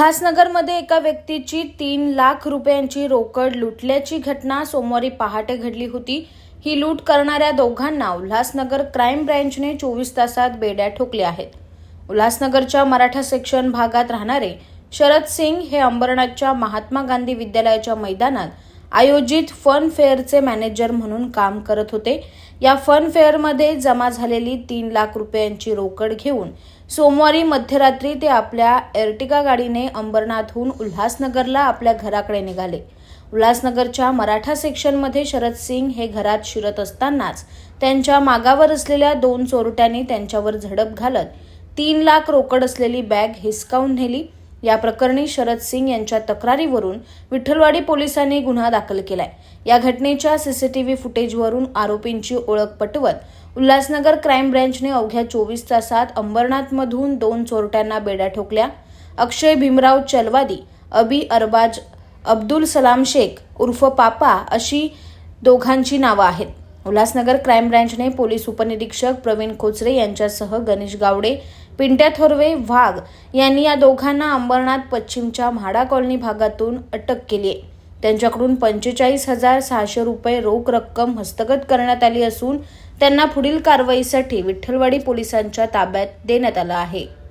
उल्हासनगरमध्ये एका व्यक्तीची तीन लाख रुपयांची रोकड लुटल्याची घटना सोमवारी पहाटे घडली होती. ही लूट करणाऱ्या दोघांना उल्हासनगर क्राईम ब्रँचने चोवीस तासात बेड्या ठोकल्या आहेत. उल्हासनगरच्या मराठा सेक्शन भागात राहणारे शरद सिंग हे अंबरनाथच्या महात्मा गांधी विद्यालयाच्या मैदानात आयोजित फन फेअरचे मॅनेजर म्हणून काम करत होते. या फन फेअरमध्ये जमा झालेली तीन लाख रुपयांची रोकड घेऊन सोमवारी मध्यरात्री ते आपल्या एर्टिगा गाडीने अंबरनाथहून उल्हासनगरला आपल्या घराकडे निघाले. उल्हासनगरच्या मराठा सेक्शनमध्ये शरद सिंग हे घरात शिरत असतानाच त्यांच्या मागावर असलेल्या दोन चोरट्यांनी त्यांच्यावर झडप घालत तीन लाख रोकड असलेली बॅग हिसकावून नेली. या प्रकरणी शरद सिंग यांच्या तक्रारीवरून विठ्ठलवाडी पोलिसांनी गुन्हा दाखल केलाय. या घटनेच्या सीसीटीव्ही फुटेजवरून आरोपींची ओळख पटवत उल्हासनगर क्राईम ब्रँचने अवघ्या चोवीस तासात अंबरनाथमधून दोन चोरट्यांना बेड्या ठोकल्या. अक्षय भीमराव चलवादी अबी अरबाज अब्दुल सलाम शेख उर्फ पापा अशी दोघांची नावं आहेत. उल्हासनगर क्राईम ब्रँचने पोलीस उपनिरीक्षक प्रवीण खोचरे यांच्यासह गणेश गावडे पिंट्या थोरवे वाघ यांनी या दोघांना अंबरनाथ पश्चिमच्या म्हाडा कॉलनी भागातून अटक केली आहे. त्यांच्याकडून पंचेचाळीस हजार सहाशे रुपये रोख रक्कम हस्तगत करण्यात आली असून त्यांना पुढील कारवाईसाठी विठ्ठलवाडी पोलिसांच्या ताब्यात देण्यात आलं आहे.